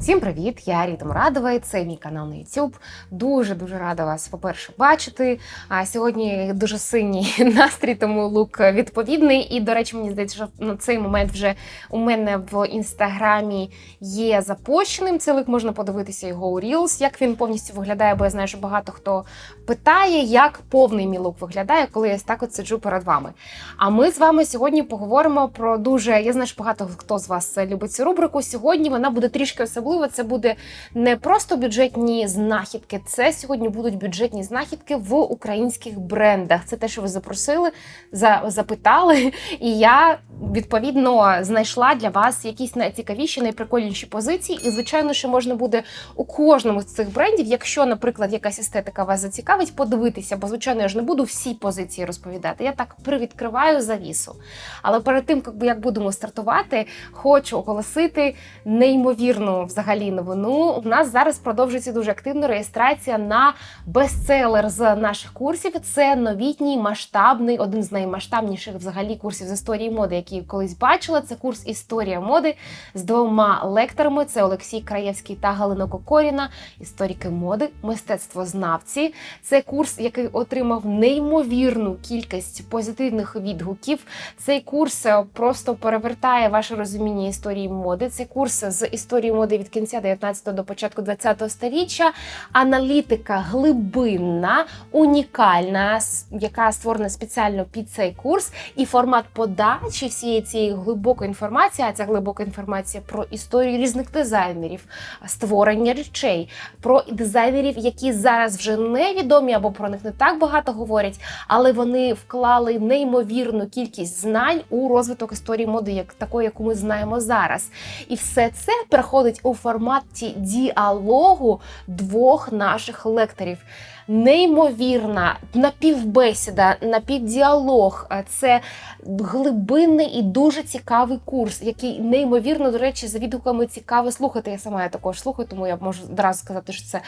Всім привіт! Я Ріта Мурадова, і це мій канал на YouTube. Дуже дуже рада вас, по-перше, бачити. А сьогодні дуже синій настрій, тому лук відповідний. І, до речі, мені здається, що на цей момент вже у мене в інстаграмі є запущеним. Цей лук можна подивитися його у Reels, як він повністю виглядає, бо я знаю, що багато хто питає, як повний мій лук виглядає, коли я так от сиджу перед вами. А ми з вами сьогодні поговоримо про дуже. Я знаю, що багато хто з вас любить цю рубрику. Сьогодні вона буде трішки особливо. Це буде не просто бюджетні знахідки, це сьогодні будуть бюджетні знахідки в українських брендах. Це те, що ви запросили, за, запитали. І я відповідно знайшла для вас якісь найцікавіші, найприкольніші позиції. І, звичайно, що можна буде у кожному з цих брендів, якщо, наприклад, якась естетика вас зацікавить, подивитися, бо звичайно я ж не буду всі позиції розповідати. Я так привідкриваю завісу. Але перед тим, як будемо стартувати, хочу оголосити неймовірну взагалі новину. У нас зараз продовжується дуже активна реєстрація на бестселер з наших курсів. Це новітній масштабний, один з наймасштабніших взагалі курсів з історії моди, які колись бачила. Це курс Історія моди з двома лекторами: це Олексій Краєвський та Галина Кокоріна, історики моди, мистецтвознавці. Це курс, який отримав неймовірну кількість позитивних відгуків. Цей курс е, просто перевертає ваше розуміння історії моди. Це курс з історії моди від кінця 19 до початку 20 століття. Аналітика глибинна, унікальна, яка створена спеціально під цей курс, і формат подачі всієї цієї глибокої інформації. А ця глибока інформація про історію різних дизайнерів, створення речей, про дизайнерів, які зараз вже невідомі або про них не так багато говорять, але вони вклали неймовірну кількість знань у розвиток історії моди, як такої, яку ми знаємо зараз. І все це проходить у форматі діалогу двох наших лекторів. Неймовірна напівбесіда, напівдіалог. Це глибинний і дуже цікавий курс, який неймовірно, до речі, за відгуками цікаво слухати. Я сама я також слухаю, тому я можу одразу сказати, що це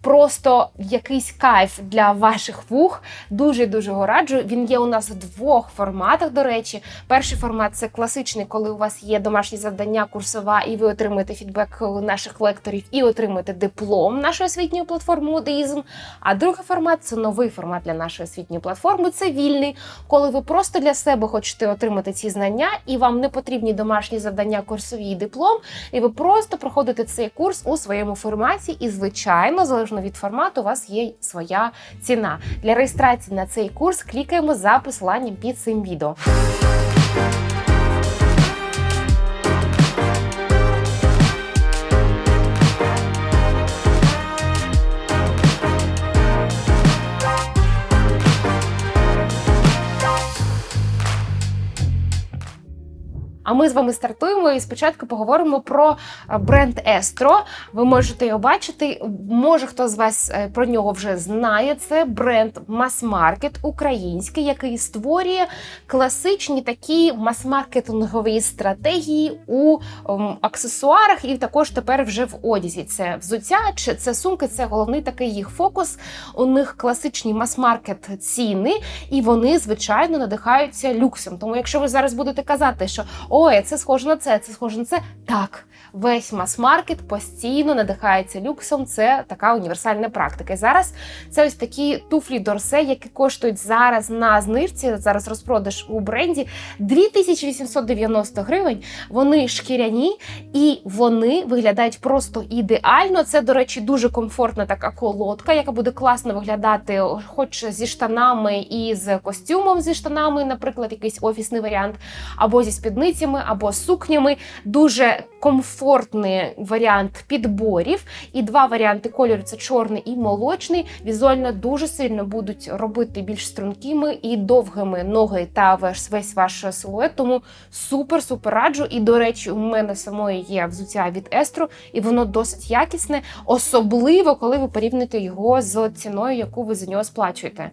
просто якийсь кайф для ваших вух. Дуже дуже го раджу. Він є у нас в двох форматах. До речі, перший формат це класичний, коли у вас є домашні завдання, курсова, і ви отримуєте фідбек наших лекторів і отримуєте диплом нашої освітньої платформи Модеїзм. А другий формат це новий формат для нашої освітньої платформи. Це вільний, коли ви просто для себе хочете отримати ці знання, і вам не потрібні домашні завдання, курсові і диплом, і ви просто проходите цей курс у своєму форматі. І, звичайно, залежно від формату, у вас є своя ціна. Для реєстрації на цей курс клікаємо за посиланням під цим відео. А ми з вами стартуємо і спочатку поговоримо про е, бренд Естро. Ви можете його бачити. Може хто з вас е, про нього вже знає. Це бренд мас-маркет український, який створює класичні такі мас-маркетингові стратегії у ем, аксесуарах, і також тепер вже в одязі. Це взуття, чи це сумки, це головний такий їх фокус. У них класичні мас-маркет ціни, і вони, звичайно, надихаються люксом. Тому, якщо ви зараз будете казати, що ой, це схоже на це, це схоже на це. Так, весь мас-маркет постійно надихається люксом. Це така універсальна практика. І зараз це ось такі туфлі Дорсе, які коштують зараз на знижці. Зараз розпродаж у бренді 2890 гривень. Вони шкіряні і вони виглядають просто ідеально. Це, до речі, дуже комфортна така колодка, яка буде класно виглядати, хоч зі штанами і з костюмом зі штанами, наприклад, якийсь офісний варіант, або зі спідницями або сукнями. Дуже комфортний варіант підборів. І два варіанти кольору це чорний і молочний. Візуально дуже сильно будуть робити більш стрункими і довгими ноги та весь ваш силует. Тому супер-супер раджу. І, до речі, у мене самої є взуття від Естро, і воно досить якісне, особливо коли ви порівняєте його з ціною, яку ви за нього сплачуєте.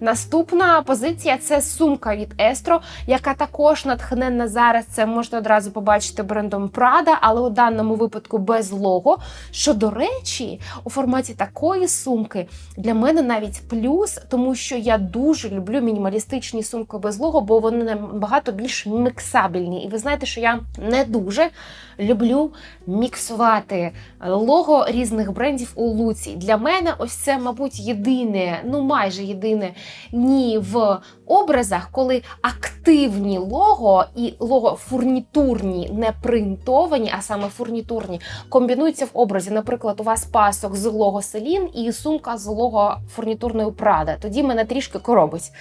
Наступна позиція це сумка від Естро, яка також натхненна зараз. Це можете одразу побачити брендом Prada, але у даному випадку без лого. Що, до речі, у форматі такої сумки для мене навіть плюс, тому що я дуже люблю мінімалістичні сумки без лого, бо вони набагато більш міксабельні. І ви знаєте, що я не дуже люблю міксувати лого різних брендів у луці. Для мене ось це, мабуть, єдине, ну майже єдине ні в образах, коли активні лого і лого фурнітурні, не принтовані, а саме фурнітурні, комбінуються в образі. Наприклад, у вас пасок злого Селін і сумка злого фурнітурної Прада. Тоді мене трішки коробить.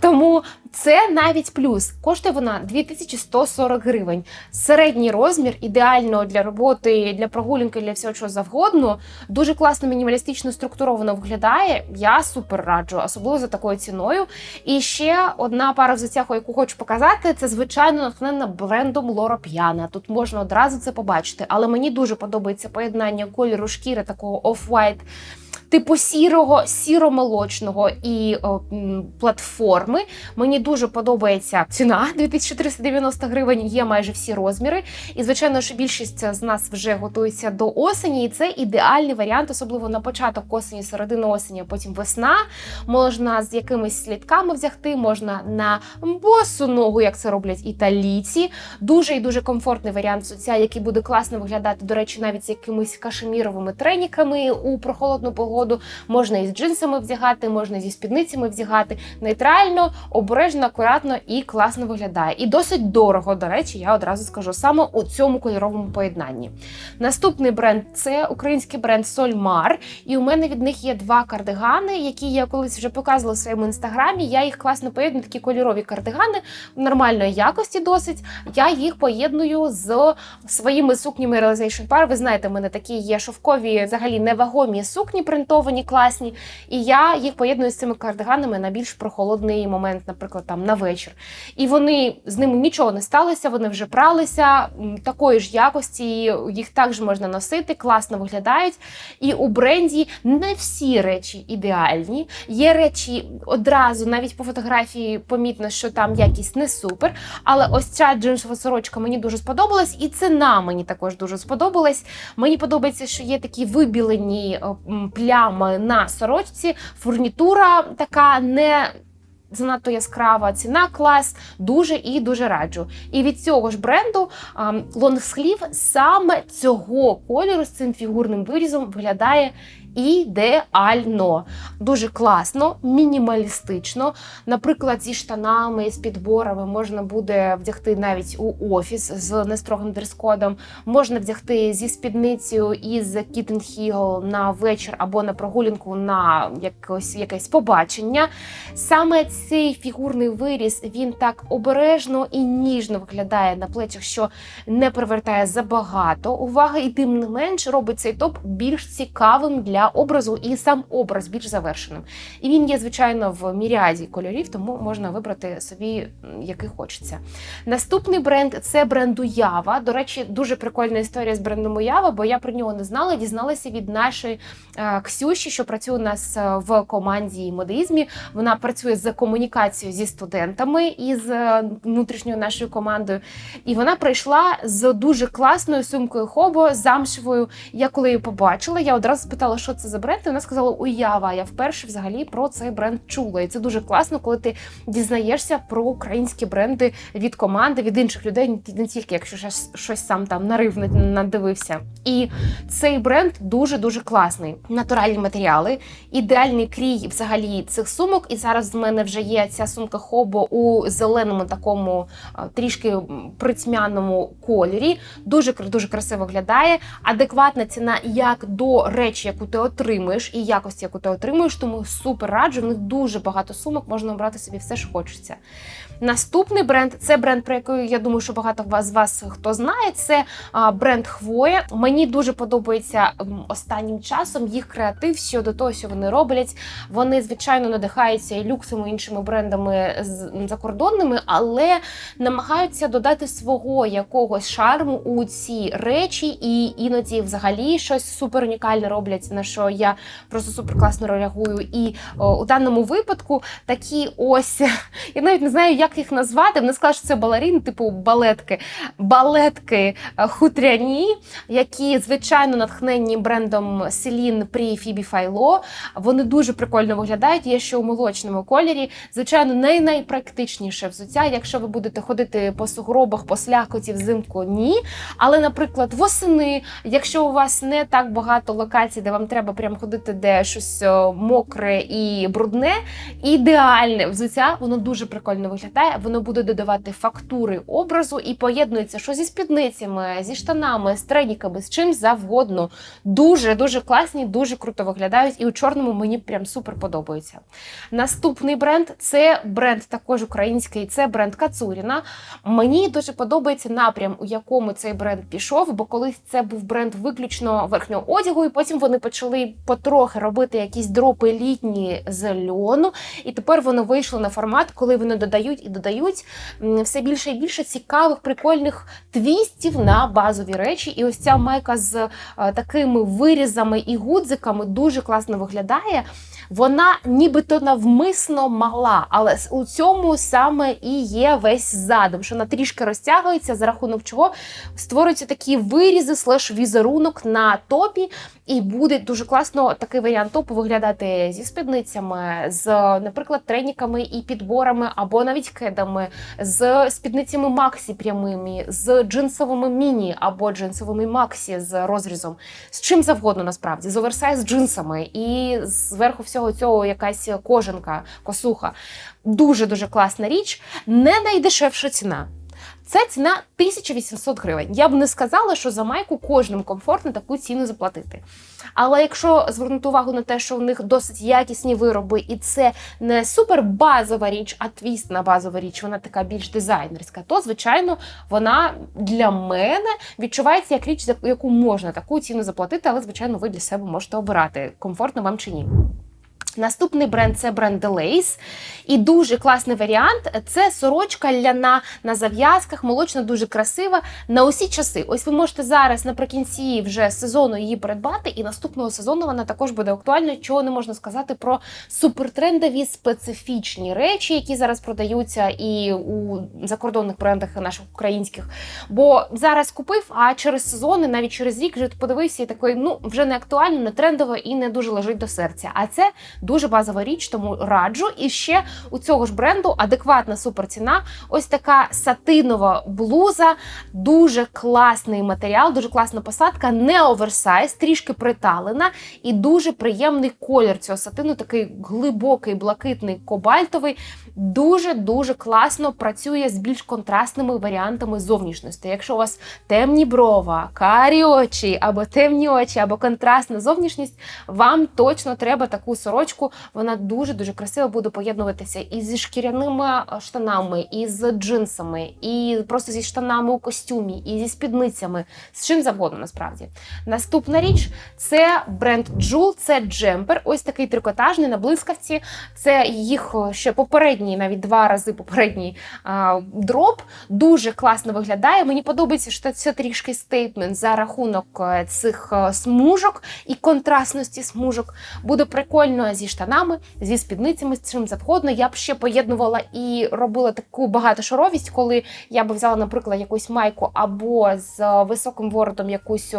Тому це навіть плюс. Коштує вона 2140 гривень. Середній розмір, ідеально для роботи, для прогулянки, для всього чого завгодно. Дуже класно мінімалістично структуровано виглядає. Я супер раджу, особливо за такою ціною. І ще одна пара взуття, яку хочу показати, це звичайно натхнена брендом Лора П'яна. Тут можна одразу це побачити, але мені дуже подобається поєднання кольору шкіри такого off-white типу сірого, сіро-молочного і о, платформи. Мені дуже подобається ціна 2390 гривень. Є майже всі розміри. І, звичайно, що більшість з нас вже готується до осені, і це ідеальний варіант, особливо на початок осені, середину осені, а потім весна. Можна з якимись слідками взяти, можна на босу ногу, як це роблять італійці. Дуже і дуже комфортний варіант соціал, який буде класно виглядати, до речі, навіть з якимись кашеміровими треніками у прохолодну погоду погоду. Можна із джинсами вдягати, можна зі спідницями вдягати. Нейтрально, обережно, акуратно і класно виглядає. І досить дорого, до речі, я одразу скажу саме у цьому кольоровому поєднанні. Наступний бренд це український бренд Сольмар. І у мене від них є два кардигани, які я колись вже показувала в своєму інстаграмі. Я їх класно поєдную, такі кольорові кардигани нормальної якості досить. Я їх поєдную з своїми сукнями Realization Par. Ви знаєте, в мене такі є шовкові, взагалі невагомі сукні принтовані принтовані, класні. І я їх поєдную з цими кардиганами на більш прохолодний момент, наприклад, там на вечір. І вони з ними нічого не сталося, вони вже пралися такої ж якості, їх також можна носити, класно виглядають. І у бренді не всі речі ідеальні. Є речі одразу, навіть по фотографії, помітно, що там якість не супер. Але ось ця джинсова сорочка мені дуже сподобалась, і ціна мені також дуже сподобалась. Мені подобається, що є такі вибілені плями плями на сорочці, фурнітура така не. Занадто яскрава ціна клас, дуже і дуже раджу. І від цього ж бренду лонгслів саме цього кольору з цим фігурним вирізом виглядає ідеально, дуже класно, мінімалістично. Наприклад, зі штанами, з підборами можна буде вдягти навіть у офіс з нестрогим дрес-кодом, можна вдягти зі спідницею із Heel на вечір або на прогулянку на якось якесь побачення. Саме цей фігурний виріс він так обережно і ніжно виглядає на плечах, що не привертає забагато уваги, і тим не менш робить цей топ більш цікавим для образу, і сам образ більш завершеним. І він є, звичайно, в міріаді кольорів, тому можна вибрати собі, який хочеться. Наступний бренд це бренд Уява. До речі, дуже прикольна історія з брендом Уява, бо я про нього не знала. Дізналася від нашої е, Ксюші, що працює у нас е, в команді модеїзмі. Вона працює за комунікацією зі студентами і з е, внутрішньою нашою командою. І вона прийшла з дуже класною сумкою хобо замшевою. Я коли її побачила, я одразу спитала, що що це за бренд, і вона сказала уява. Я вперше взагалі про цей бренд чула. І це дуже класно, коли ти дізнаєшся про українські бренди від команди, від інших людей, не тільки якщо щось, щось сам там нарив надивився. І цей бренд дуже дуже класний. Натуральні матеріали, ідеальний крій взагалі цих сумок. І зараз в мене вже є ця сумка хобо у зеленому такому трішки притьмяному кольорі. Дуже дуже красиво виглядає. Адекватна ціна як до речі, яку ти отримуєш, і якості, яку ти отримуєш, тому супер раджу. В них дуже багато сумок, можна обрати собі все, що хочеться. Наступний бренд це бренд, про який я думаю, що багато з вас хто знає. Це бренд Хвоя. Мені дуже подобається останнім часом їх креатив щодо того, що вони роблять. Вони, звичайно, надихаються і люксом, і іншими брендами закордонними, але намагаються додати свого якогось шарму у ці речі, і іноді взагалі щось супер унікальне роблять на що я просто супер класно реагую. І о, у даному випадку такі ось я навіть не знаю, як їх назвати. Вони сказали, що це балеріни, типу балетки, балетки е, хутряні, які звичайно натхнені брендом Celine при Phoebe Philo. Вони дуже прикольно виглядають. Є ще у молочному кольорі. Звичайно, най найпрактичніше взуття. Якщо ви будете ходити по сугробах, по слякоті взимку, ні. Але, наприклад, восени, якщо у вас не так багато локацій, де вам треба прям ходити, де щось мокре і брудне, ідеальне взуття, воно дуже прикольно виглядає. Воно буде додавати фактури образу і поєднується що зі спідницями, зі штанами, з треніками, з чим завгодно. Дуже дуже класні, дуже круто виглядають. І у чорному мені прям супер подобається. Наступний бренд це бренд також український, це бренд Кацуріна. Мені дуже подобається напрям, у якому цей бренд пішов, бо колись це був бренд виключно верхнього одягу, і потім вони почали потрохи робити якісь дропи літні з льону. І тепер воно вийшло на формат, коли вони додають і додають все більше і більше цікавих, прикольних твістів на базові речі. І ось ця майка з е, такими вирізами і гудзиками дуже класно виглядає. Вона нібито навмисно мала, але у цьому саме і є весь задум, що вона трішки розтягується, за рахунок чого створюються такі вирізи, слеш візерунок на топі, і буде дуже класно такий варіант топу виглядати зі спідницями, з, наприклад, треніками і підборами, або навіть кедами, з спідницями Максі прямими, з джинсовими міні або джинсовими Максі з розрізом, з чим завгодно насправді, з оверсайз джинсами, і зверху всього цього якась кожанка, косуха. Дуже дуже класна річ, не найдешевша ціна. Це ціна 1800 гривень. Я б не сказала, що за майку кожним комфортно таку ціну заплатити. Але якщо звернути увагу на те, що в них досить якісні вироби, і це не супер базова річ, а твістна базова річ, вона така більш дизайнерська, то звичайно вона для мене відчувається як річ, за яку можна таку ціну заплатити, але звичайно ви для себе можете обирати, комфортно вам чи ні. Наступний бренд це бренд Delays. І дуже класний варіант це сорочка ляна на зав'язках, молочна, дуже красива на усі часи. Ось ви можете зараз наприкінці вже сезону її придбати, і наступного сезону вона також буде актуальна. Чого не можна сказати про супертрендові специфічні речі, які зараз продаються і у закордонних брендах наших українських. Бо зараз купив, а через сезони, навіть через рік, вже подивився і такий, ну вже не актуально, не трендово і не дуже лежить до серця. А це дуже базова річ, тому раджу. І ще у цього ж бренду адекватна суперціна. Ось така сатинова блуза, дуже класний матеріал, дуже класна посадка, не оверсайз, трішки приталена і дуже приємний колір цього сатину, такий глибокий, блакитний, кобальтовий. Дуже дуже класно працює з більш контрастними варіантами зовнішності. Якщо у вас темні брова, карі очі, або темні очі, або контрастна зовнішність, вам точно треба таку сорочку. Вона дуже дуже красиво буде поєднуватися і зі шкіряними е, штанами, і з джинсами, і просто зі штанами у костюмі, і зі спідницями, з чим завгодно насправді. Наступна річ це бренд Jewel, це джемпер. Ось такий трикотажний на блискавці. Це їх е, ще попередній, навіть два рази попередній а, дроп. Дуже класно виглядає. Мені подобається, що це трішки стейтмент за рахунок е, цих е, смужок і контрастності смужок. Буде прикольно зі штанами, зі спідницями, з чим завгодно. Я б ще поєднувала і робила таку багатошаровість, коли я б взяла, наприклад, якусь майку або з е, високим воротом якусь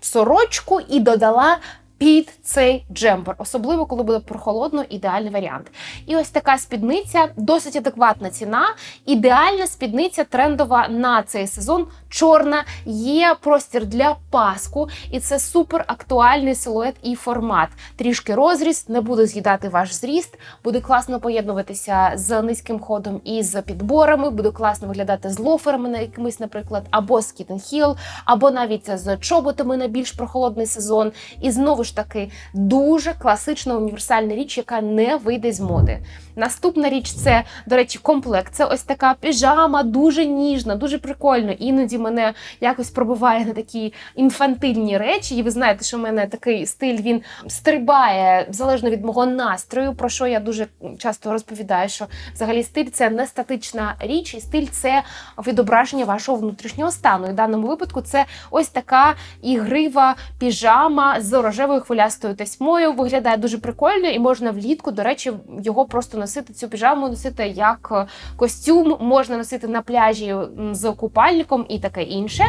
сорочку і додала. Під цей джемпер, особливо коли буде прохолодно, ідеальний варіант. І ось така спідниця, досить адекватна ціна. Ідеальна спідниця трендова на цей сезон. Чорна, є простір для паску, і це супер актуальний силует і формат. Трішки розріз, не буде з'їдати ваш зріст, буде класно поєднуватися з низьким ходом і з підборами, буде класно виглядати з лоферами на якимись, наприклад, або з Heel, або навіть з чоботами на більш прохолодний сезон. І знову ж таки дуже класична універсальна річ, яка не вийде з моди. Наступна річ це, до речі, комплект. Це ось така піжама, дуже ніжна, дуже прикольно. Іноді мене якось пробиває на такі інфантильні речі. І ви знаєте, що в мене такий стиль він стрибає залежно від мого настрою. Про що я дуже часто розповідаю, що взагалі стиль це не статична річ, і стиль це відображення вашого внутрішнього стану. І в даному випадку це ось така ігрива піжама з рожевою такою хвилястою тесьмою. Виглядає дуже прикольно, і можна влітку, до речі, його просто носити. Цю піжаму носити як е, костюм, можна носити на пляжі з купальником і таке інше.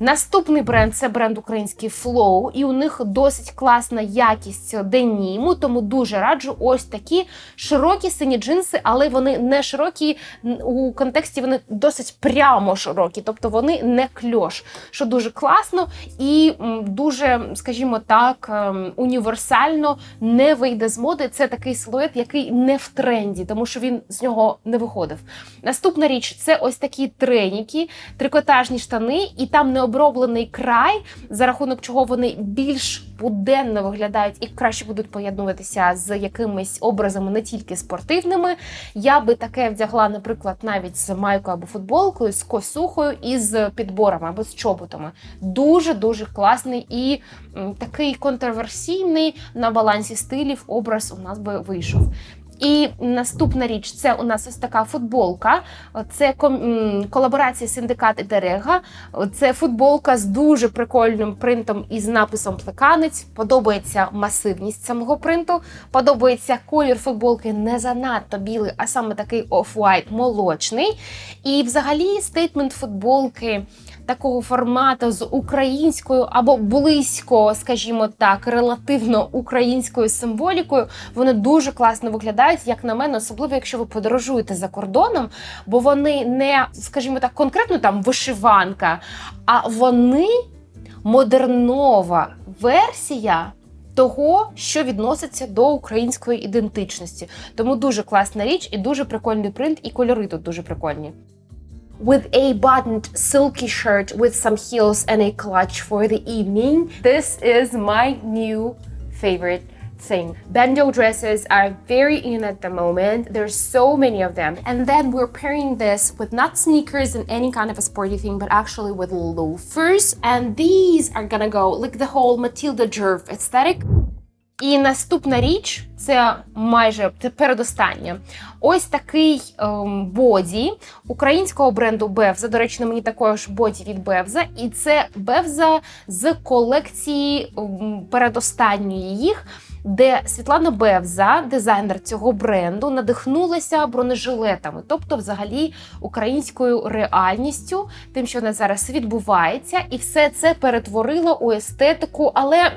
Наступний бренд це бренд український Flow, і у них досить класна якість деніму, тому дуже раджу ось такі широкі сині джинси, але вони не широкі у контексті, вони досить прямо широкі, тобто вони не кльош, що дуже класно і дуже, скажімо так, ем, універсально не вийде з моди. Це такий силует, який не в тренді, тому що він з нього не виходив. Наступна річ це ось такі треніки, трикотажні штани, і там необроблений край, за рахунок чого вони більш буденно виглядають і краще будуть поєднуватися з якимись образами не тільки спортивними. Я би таке вдягла, наприклад, навіть з майкою або футболкою, з косухою і з підборами або з чоботами. Дуже дуже класний і такий контроверсійний на балансі стилів образ у нас би вийшов. І наступна річ це у нас ось така футболка. Це колаборація синдикат і Дерега. Це футболка з дуже прикольним принтом і з написом плеканець. Подобається масивність самого принту. Подобається колір футболки не занадто білий, а саме такий оф-вайт молочний. І взагалі стейтмент футболки. Такого формату з українською або близько, скажімо так, релативно українською символікою, вони дуже класно виглядають, як на мене, особливо якщо ви подорожуєте за кордоном, бо вони не, скажімо так, конкретно там вишиванка, а вони модернова версія. Того, що відноситься до української ідентичності, тому дуже класна річ і дуже прикольний принт, і кольори тут дуже прикольні. With a buttoned silky shirt with some heels and a clutch for the evening, this is my new favorite thing. Bandeau dresses are very in at the moment. There's so many of them. And then we're pairing this with not sneakers and any kind of a sporty thing, but actually with loafers. And these are gonna go like the whole Matilda Jerv aesthetic. І наступна річ це майже передостання. Ось такий ем, боді українського бренду Бевза. До речі, на мені також боді від Бевза. І це Бевза з колекції ем, передостанньої їх. Де Світлана Бевза, дизайнер цього бренду, надихнулася бронежилетами, тобто, взагалі, українською реальністю, тим, що в нас зараз відбувається, і все це перетворила у естетику, але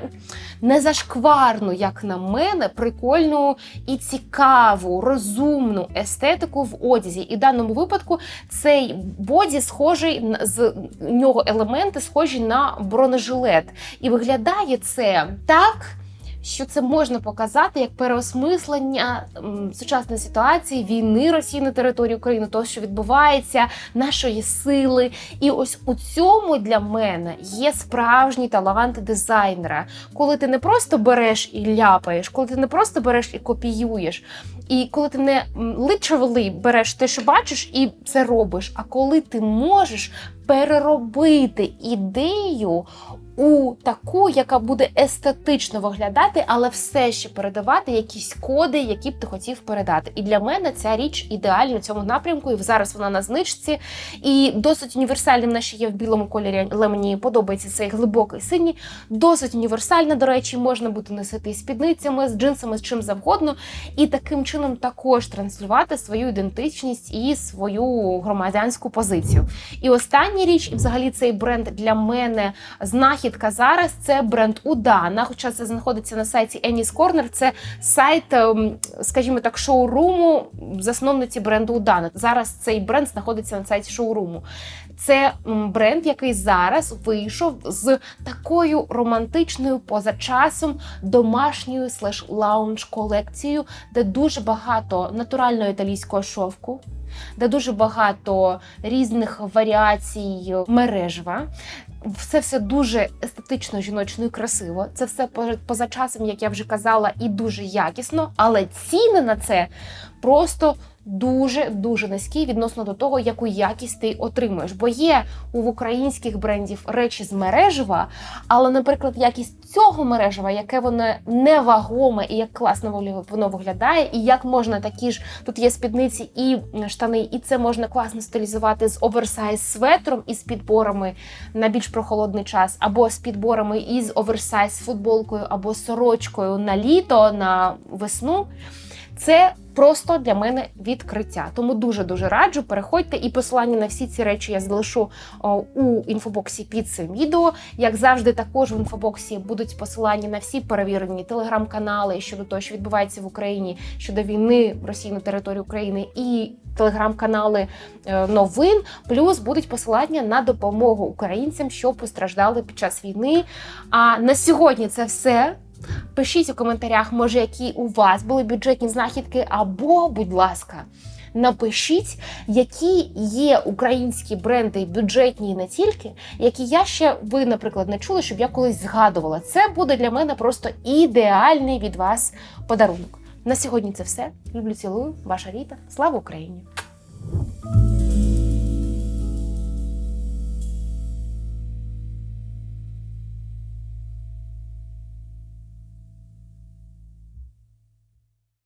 не зашкварну, як на мене, прикольну і цікаву, розумну естетику в одязі. І в даному випадку цей боді схожий з нього елементи схожі на бронежилет. І виглядає це так. Що це можна показати як переосмислення сучасної ситуації війни Росії на території України, того, що відбувається, нашої сили. І ось у цьому для мене є справжній талант дизайнера, коли ти не просто береш і ляпаєш, коли ти не просто береш і копіюєш, і коли ти не literally береш те, що бачиш, і це робиш. А коли ти можеш переробити ідею у таку, яка буде естетично виглядати, але все ще передавати якісь коди, які б ти хотів передати. І для мене ця річ ідеальна в цьому напрямку. І зараз вона на знижці. І досить універсальним ще є в білому кольорі, але мені подобається цей глибокий синій. Досить універсальна, до речі, можна буде носити і спідницями, з джинсами, з чим завгодно. І таким чином також транслювати свою ідентичність і свою громадянську позицію. І остання річ, і взагалі цей бренд для мене знахідка зараз. Це бренд Удана. Хоча це знаходиться на сайті Annie's Corner. Це сайт, ем, скажімо так, шоуруму засновниці бренду Удана. Зараз цей бренд знаходиться на сайті шоуруму. Це бренд, який зараз вийшов з такою романтичною поза часом домашньою слеш лаунж колекцією, де дуже багато натурального італійського шовку. Де дуже багато різних варіацій мережева. Все все дуже естетично, жіночно і красиво. Це все поза- часом, як я вже казала, і дуже якісно. Але ціни на це просто дуже дуже низький відносно до того, яку якість ти отримуєш. Бо є у українських брендів речі з мережева, але, наприклад, якість цього мережева, яке воно невагоме і як класно воно- виглядає, і як можна такі ж тут є спідниці і штани, і це можна класно стилізувати з оверсайз светром і з підборами на більш прохолодний час, або з підборами із оверсайз футболкою, або сорочкою на літо, на весну. Це просто для мене відкриття. Тому дуже дуже раджу. Переходьте і посилання на всі ці речі я залишу у інфобоксі під цим відео. Як завжди, також в інфобоксі будуть посилання на всі перевірені телеграм-канали щодо того, що відбувається в Україні щодо війни Росії на території України і телеграм-канали е, новин. Плюс будуть посилання на допомогу українцям, що постраждали під час війни. А на сьогодні це все. Пишіть у коментарях, може, які у вас були бюджетні знахідки, або, будь ласка, напишіть, які є українські бренди бюджетні і не тільки, які я ще ви, наприклад, не чули, щоб я колись згадувала. Це буде для мене просто ідеальний від вас подарунок. На сьогодні це все. Люблю, цілую, ваша Ріта. Слава Україні!